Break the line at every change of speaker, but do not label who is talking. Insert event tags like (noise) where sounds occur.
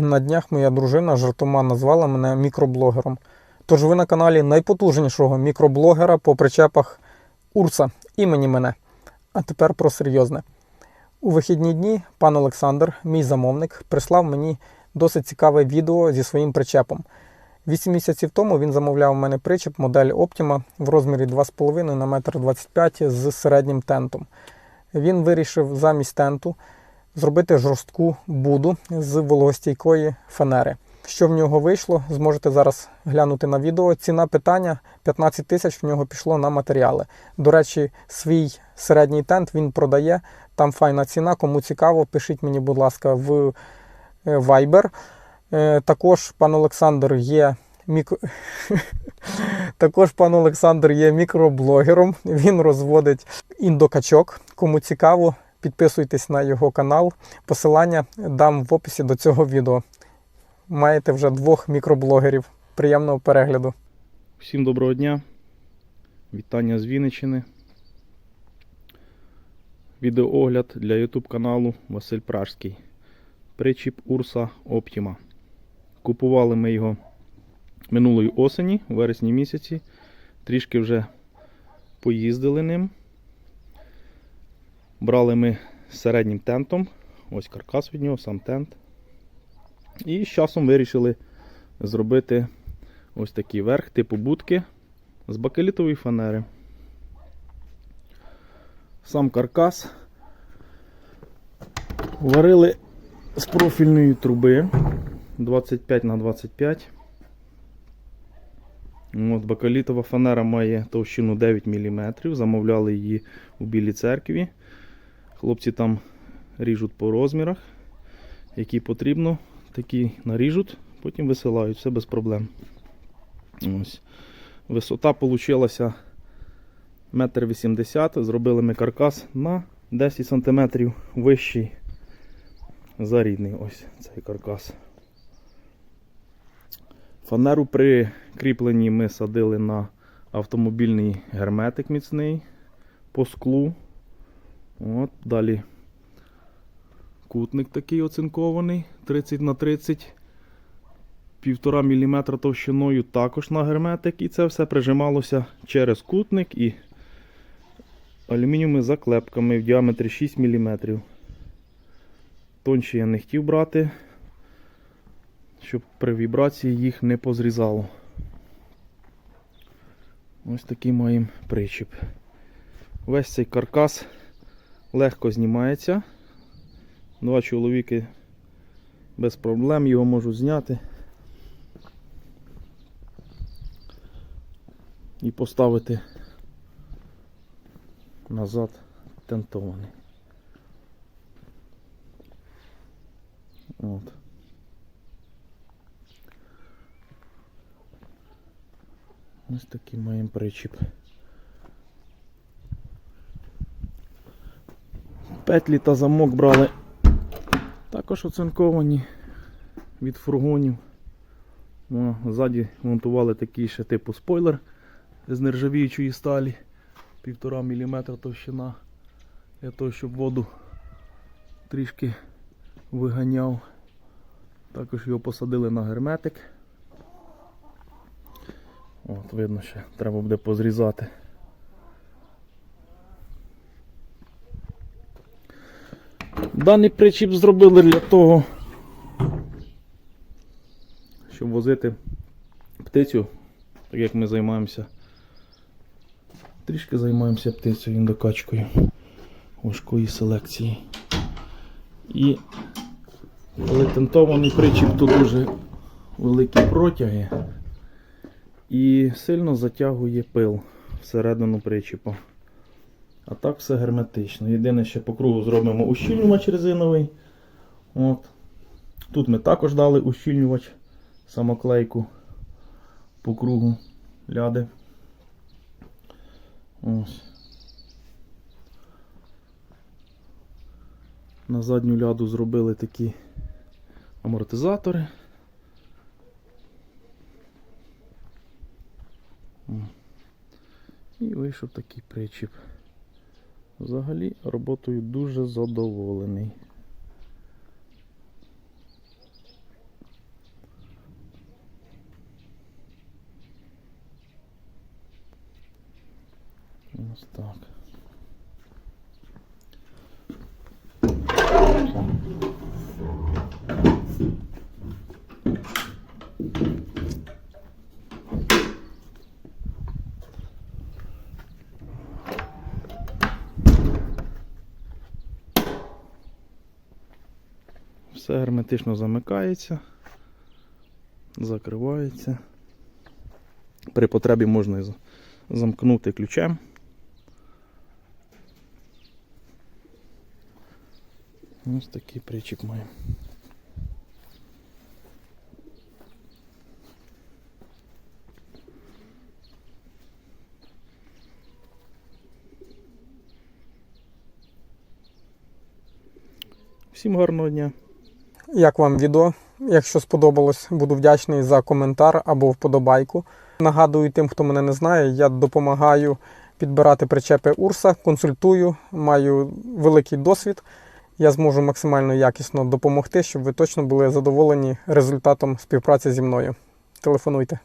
На днях моя дружина жартома назвала мене мікроблогером. Тож ви на каналі найпотужнішого мікроблогера по причепах Урса імені мене. А тепер про серйозне. У вихідні дні пан Олександр, мій замовник, прислав мені досить цікаве відео зі своїм причепом. Вісім місяців тому він замовляв у мене причеп модель Optima в розмірі 2,5 на 1,25 м з середнім тентом. Він вирішив замість тенту зробити жорстку буду з вологостійкої фанери. Що в нього вийшло, зможете зараз глянути на відео. Ціна питання 15 тисяч в нього пішло на матеріали. До речі, свій середній тент він продає. Там файна ціна. Кому цікаво, пишіть мені, будь ласка, в е, Viber. Е, Також пан Олександр є мікро... (laughs) Також пан Олександр є мікроблогером. Він розводить індокачок. Кому цікаво, підписуйтесь на його канал. Посилання дам в описі до цього відео. Маєте вже двох мікроблогерів. Приємного перегляду.
Всім доброго дня. Вітання з Вінниччини. Відеоогляд для YouTube каналу Василь Пражський. Причіп Урса Optima. Купували ми його минулої осені, у вересні місяці. Трішки вже поїздили ним. Брали ми середнім тентом. Ось каркас від нього, сам тент. І з часом вирішили зробити ось такий верх типу будки з бакелітової фанери. Сам каркас варили з профільної труби 25 на 25. От, бакалітова фанера має товщину 9 мм. Замовляли її у Білій церкві. Хлопці там ріжуть по розмірах, які потрібно, такі наріжуть, потім висилають, все без проблем. Ось. Висота вийшла 1,80 м. Зробили ми каркас на 10 см вищий за рідний ось цей каркас. Фанеру при кріпленні ми садили на автомобільний герметик міцний по склу. От, Далі кутник такий оцинкований 30 на 30 1,5 мм товщиною також на герметик, і це все прижималося через кутник і алюмінієвими заклепками в діаметрі 6 мм. Тонші я не хотів брати, щоб при вібрації їх не позрізало. Ось такий маємо причіп. Весь цей каркас легко знімається. Два чоловіки без проблем його можуть зняти. і поставити назад тентований. От. Ось такий маємо причіп. Петлі та замок брали також оцинковані від фургонів. Ну, а Ззаді монтували такий ще типу спойлер з нержавіючої сталі 1,5 мм товщина для того, щоб воду трішки виганяв. Також його посадили на герметик. От, видно, ще треба буде позрізати. Даний причіп зробили для того, щоб возити птицю, так як ми займаємося Трішки займаємося птицею індокачкою важкої селекції. І коли тентований причіп, то дуже великі протяги і сильно затягує пил всередину причіпа. А так все герметично. Єдине, що по кругу зробимо ущільнювач резиновий. От. Тут ми також дали ущільнювач самоклейку по кругу ляди. Ось. На задню ляду зробили такі амортизатори. І вийшов такий причіп. Взагалі роботою дуже задоволений. Ось так. Thank you. Все герметично замикається, закривається. При потребі можна замкнути ключем. Ось такий причіп маємо. Всім гарного дня!
Як вам відео? Якщо сподобалось, буду вдячний за коментар або вподобайку. Нагадую тим, хто мене не знає, я допомагаю підбирати причепи Урса, консультую, маю великий досвід. Я зможу максимально якісно допомогти, щоб ви точно були задоволені результатом співпраці зі мною. Телефонуйте.